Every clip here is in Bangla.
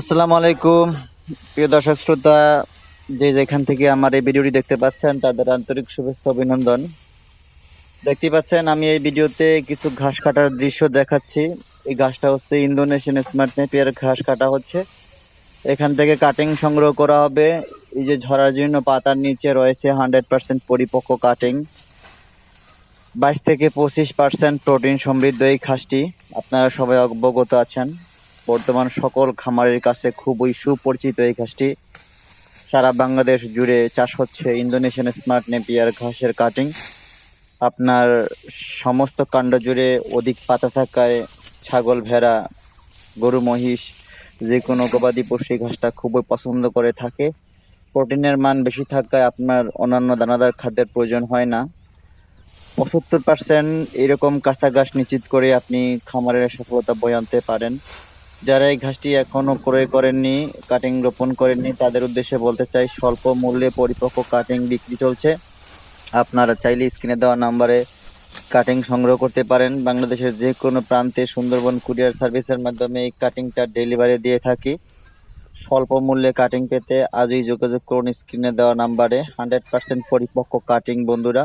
আসসালামু আলাইকুম। প্রিয় দর্শক শ্রোতা, যে যেখান থেকে আমার এই ভিডিওটি দেখতে পাচ্ছেন, তাদের আন্তরিক শুভেচ্ছা, অভিনন্দন। দেখতে পাচ্ছেন, আমি এই ভিডিওতে কিছু ঘাস কাটার দৃশ্য দেখাচ্ছি। এই ঘাসটা হচ্ছে ইন্দোনেশিয়ান স্মার্ট নেপিয়ার ঘাস কাটা হচ্ছে। এখান থেকে কাটিং সংগ্রহ করা হবে। এই যে ঝরা জীর্ণ পাতার নিচে রয়েছে হান্ড্রেড পার্সেন্ট পরিপক্ক কাটিং বাইশ থেকে পঁচিশ পার্সেন্ট প্রোটিন সমৃদ্ধ এই ঘাসটি। আপনারা সবাই অবগত আছেন। বর্তমান সকল খামারের কাছে খুবই সুপরিচিত এই ঘাসটি। সারা বাংলাদেশ জুড়ে চাষ হচ্ছে ইন্দোনেশিয়ান স্মার্ট নেপিয়ার ঘাসের কাটিং। আপনার সমস্ত কাণ্ড জুড়ে অধিক পাতা থাকায় ছাগল, ভেড়া, গরু, মহিষ, যে কোনো গবাদি পশু এই ঘাসটা খুবই পছন্দ করে থাকে। প্রোটিনের মান বেশি থাকায় আপনার অন্যান্য দানাদার খাদ্যের প্রয়োজন হয় না। পঁচাত্তর পার্সেন্ট এরকম কাঁচা ঘাস নিশ্চিত করে আপনি খামারের সফলতা বয়ে আনতে পারেন। যারা এই ঘাসটি এখনও ক্রয় করেননি কাটিং রোপণ করেননি, তাদের উদ্দেশ্যে বলতে চাই, স্বল্প মূল্যে পরিপক্ক কাটিং বিক্রি চলছে। আপনারা চাইলে স্ক্রিনে দেওয়া নাম্বারে কাটিং সংগ্রহ করতে পারেন। বাংলাদেশের যে কোনো প্রান্তে সুন্দরবন কুরিয়ার সার্ভিসের মাধ্যমে এই কাটিংটা ডেলিভারি দিয়ে থাকি। স্বল্প মূল্যে কাটিং পেতে আজই যোগাযোগ করুন স্ক্রিনে দেওয়া নাম্বারে। হান্ড্রেড পার্সেন্ট পরিপক্ক কাটিং বন্ধুরা।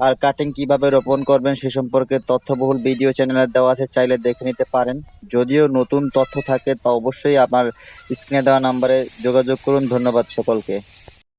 আর কাটিং কীভাবে রোপণ করবেন সে সম্পর্কে তথ্যবহুল ভিডিও চ্যানেলে দেওয়া আছে, চাইলে দেখে নিতে পারেন। যদিও নতুন তথ্য থাকে, তা অবশ্যই আমার স্ক্রিনে দেওয়া নাম্বারে যোগাযোগ করুন। ধন্যবাদ সকলকে।